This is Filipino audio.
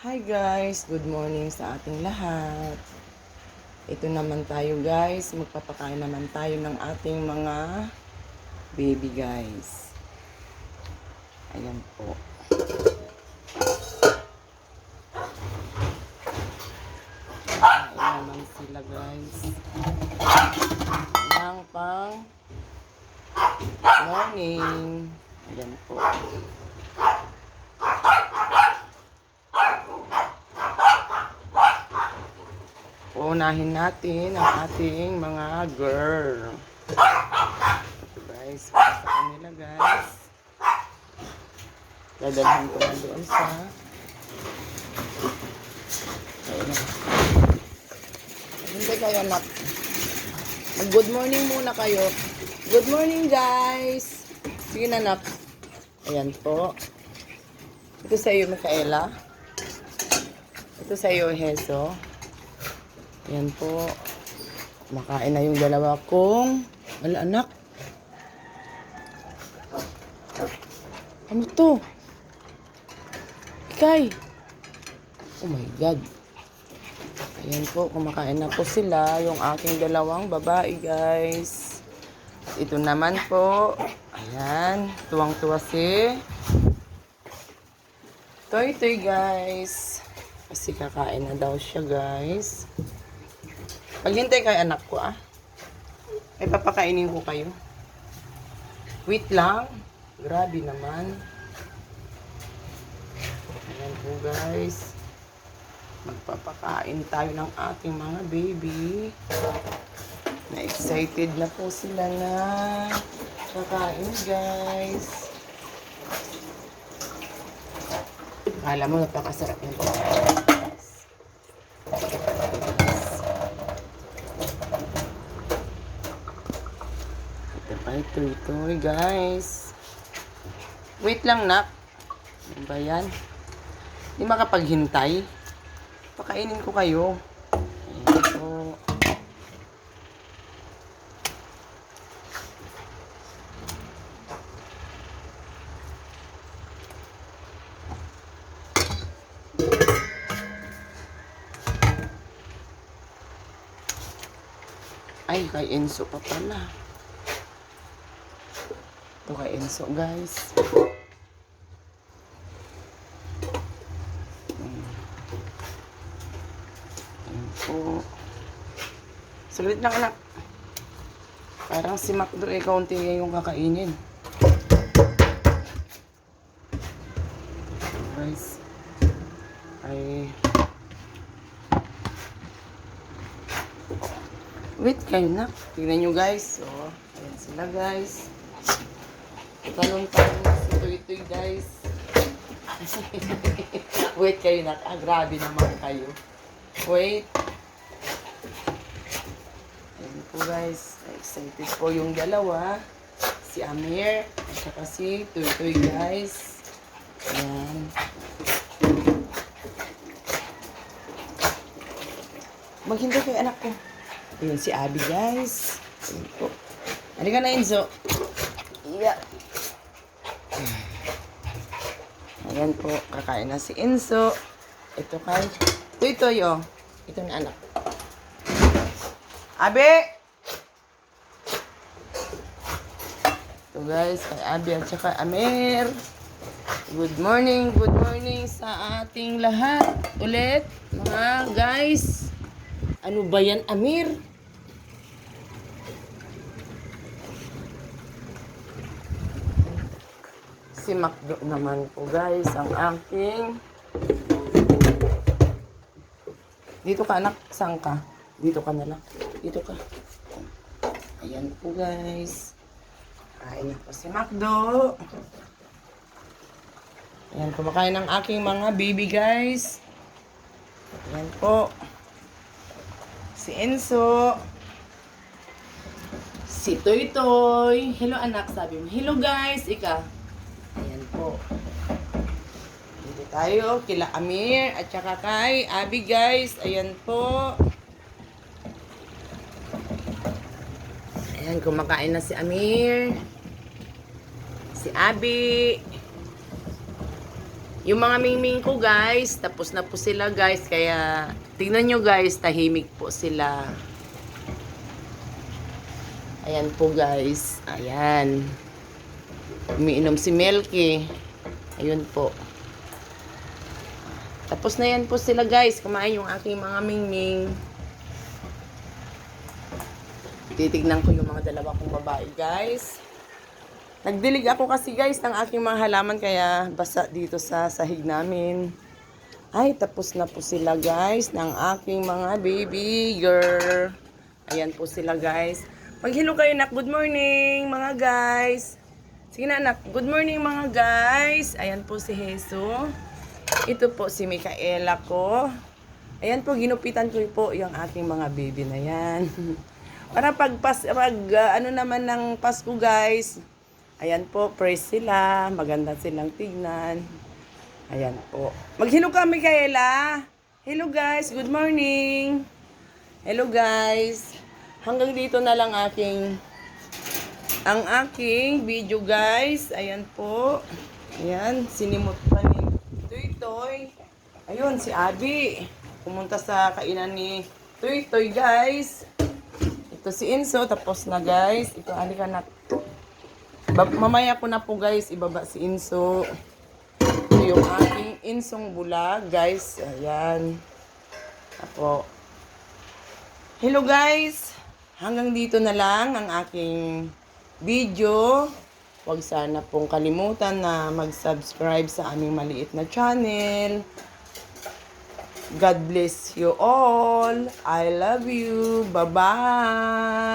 Hi guys, good morning sa ating lahat. Ito naman tayo guys, magpapakain naman tayo ng ating mga baby guys. Ayan po. Ayan naman sila guys. Ng pang morning. Ayan po. Uunahin natin ang ating mga girl. Guys, para sa kanila guys. Dadalhin ko na doon sa... Hindi kayo anak. Mag-good morning muna kayo. Good morning guys. Sige na anak. Ayan po. Ito sa iyo, Micaela. Ito sa iyo, Heso. Yan po. Makain na yung dalawa kong... Wala, anak. Ano to? Ikay. Oh my God. Ayan po, kumakain na po sila. Yung aking dalawang babae, guys. Ito naman po. Ayan. Tuwang-tuwa si... Toy Toy, guys. Kasi kakain na daw siya, guys. Maghintay kayo anak ko ah. Ay papakainin ko kayo. Wait lang. Grabe naman. Ayan po guys. Magpapakain tayo ng ating mga baby. Na-excited na po sila na kakain guys. Kala mo napakasarap yung pagkain. Ito ito, ito, guys. Wait lang, nak. Ano ba yan? Hindi makapaghintay. Pakainin ko kayo. Po. Ay, kay Enzo pa pala. Ito kay Enzo, guys. Hmm. Ayan po. Sulit lang, anak. Parang si Macdo, eh, kaunti yung kakainin. Guys. Ay... Wait kayo na. Tingnan nyo guys. So, ayan sila guys. Talong-talong si Tuy-Tuy guys. Wait kayo na. Ah, grabe naman kayo. Wait. Ayan po guys. Excited po yung dalawa. Si Amir. At saka si Tuy-Tuy guys. Ayan. Maghintay kayo anak ko. Ayan si Abby, guys. Ayan po. Halika na, Enzo. Yeah. Ayan po, kakain na si Enzo. Ito kay... Ito, ito, yo. Ito na anak. Abi! Ito guys, kay Abi at saka Amir. Good morning, good morning sa ating lahat. Ulit, mga guys. Ano ba yan, Amir? Si Macdo naman po guys, ang aking... Dito ka anak, saan ka? Dito ka na lang. Dito ka. Ayan po guys. Kain na po si Macdo. Ayan, kumakain ng aking mga baby guys. Ayan po. Si Enzo. Si Toy Toy. Hello anak, sabi mo. Hello guys, ika. Ayan po. Dito tayo, kila Amir at saka kay Abby guys. Ayan po. Ayan, kumakain na si Amir. Si Abby. Yung mga mingming ko guys, tapos na po sila guys. Kaya tingnan nyo guys, tahimik po sila. Ayan po guys. Ayan. Umiinom si Melky. Ayun po. Tapos na yan po sila guys. Kumain yung aking mga mingming. Titignan ko yung mga dalawa kong babae guys. Nagdilig ako kasi guys ng aking mga halaman kaya basa dito sa sahig namin. Ay, tapos na po sila guys ng aking mga baby girl. Ayan po sila guys. Mag-hello kayo nak. Good morning mga guys. Sige na anak. Good morning mga guys. Ayan po si Heso. Ito po si Micaela ko. Ayan po, ginupitan ko po yung aking mga baby na yan. Para pag, pas, pag ah, ano naman ng Pasko guys, ayan po, praise sila, maganda silang tignan. Ayan po. Maghilo ka, Micaela. Hello guys, good morning. Hello guys. Hanggang dito na lang aking ang aking video guys. Ayan po. Ayan, sinimot pa Toy. Ayun, si Abby. Pumunta sa kainan ni Toy Toy guys. Ito si Inso, tapos na guys. Ito, halika na. Ba- mamaya ko na po guys, ibaba si Inso. Ito yung aking Insong bulag guys. Ayan. Apo. Hello guys! Hanggang dito na lang ang aking video. Huwag sana pong kalimutan na mag-subscribe sa aming maliit na channel. God bless you all. I love you. Bye-bye.